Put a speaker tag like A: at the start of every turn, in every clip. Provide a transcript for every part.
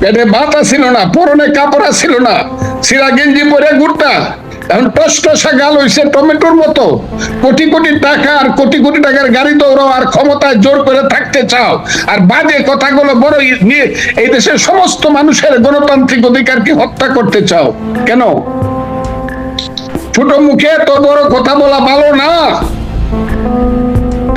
A: পেটে ভাত ছিল না, পরনে কাপড় ছিল না সিরা গেঞ্জি পরে ঘুরতা এখন টসটসা গাল হইছে টমেটোর মতো। কোটি কোটি টাকা আর কোটি কোটি টাকার গাড়ি দৌড়াও আর ক্ষমতায় জোর করে থাকতে চাও। আর বাজে কথাগুলো বড় নিয়ে এই দেশের সমস্ত মানুষের গণতান্ত্রিক অধিকারকে হত্যা করতে চাও। কেন? ছোট মুখে তো বড় কথা বলা ভালো না।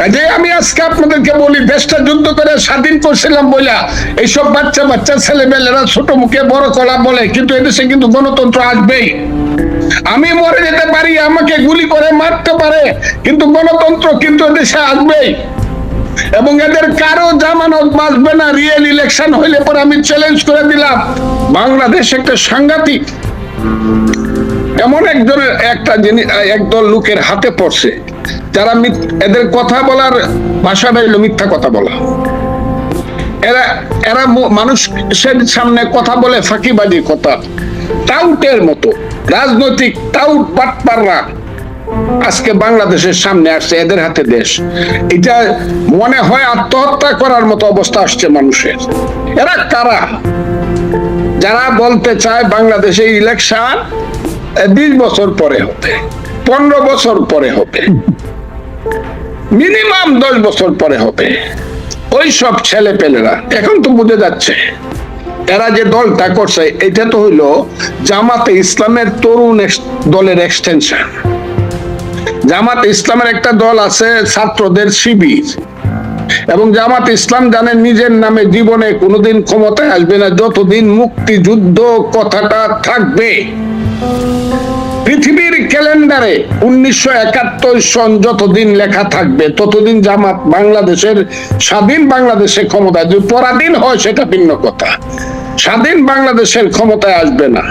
A: কাজে আমি আজকে আপনাদেরকে বলি, দেশটা যুদ্ধ করে স্বাধীন করছিলাম বইলা, এইসব বাচ্চা বাচ্চা ছেলে মেয়েরা ছোট মুখে বড় কলা বলে, কিন্তু এদেশে কিন্তু গণতন্ত্র আসবেই। আমি মরে যেতে পারি, আমাকে গুলি করে মারতে পারে, কিন্তু গণতন্ত্র কিন্তু এদেশে আসবেই। এবং এদের কারও জামানত বাঁচবে না রিয়েল ইলেকশন হইলে পরে আমি চ্যালেঞ্জ করে দিলাম। বাংলাদেশ একটা সাংঘাতিক এমন একজনের একটা জিনিস একদল লোকের হাতে পড়ছে। যারা এদের কথা বলার ভাষাটা হইল মিথ্যা কথা বলা। এরা এরা মানুষের সামনে কথা বলে ফাঁকিবাজি কথা। টাউটের মতো। রাজনৈতিক টাউট পাটপাররা আজকে বাংলাদেশের সামনে আসছে, এদের হাতে দেশ। এটা মনে হয় আত্মহত্যা করার মতো অবস্থা আসছে মানুষের। এরা কারা? যারা বলতে চায় বাংলাদেশে ইলেকশন বিশ বছর পরে হবে, পনেরো বছর পরে হবে, মিনিমাম দশ বছর পরে হবে। ওই সব ছেলে পেলেরা এখন তো বুঝে যাচ্ছে, এরা যে দলটা করছে, এটা তো হইল জামাতে ইসলামের তরুণ দলের এক্সটেনশন জামাত ইসলামের একটা দল আছে ছাত্রদের শিবির, এবং জামাত ইসলাম জানেন নিজের নামে জীবনে কোনোদিন ক্ষমতায় আসবে না, যতদিন মুক্তিযুদ্ধ কথাটা থাকবে। পৃথিবীর ক্যালেন্ডারে উনিশশো একাত্তর সন যতদিন লেখা থাকবে, ততদিন জামাত বাংলাদেশের, স্বাধীন বাংলাদেশের ক্ষমতায়, যদি পরাধীন হয় সেটা ভিন্ন কথা। স্বাধীন বাংলাদেশের ক্ষমতায় আসবে না।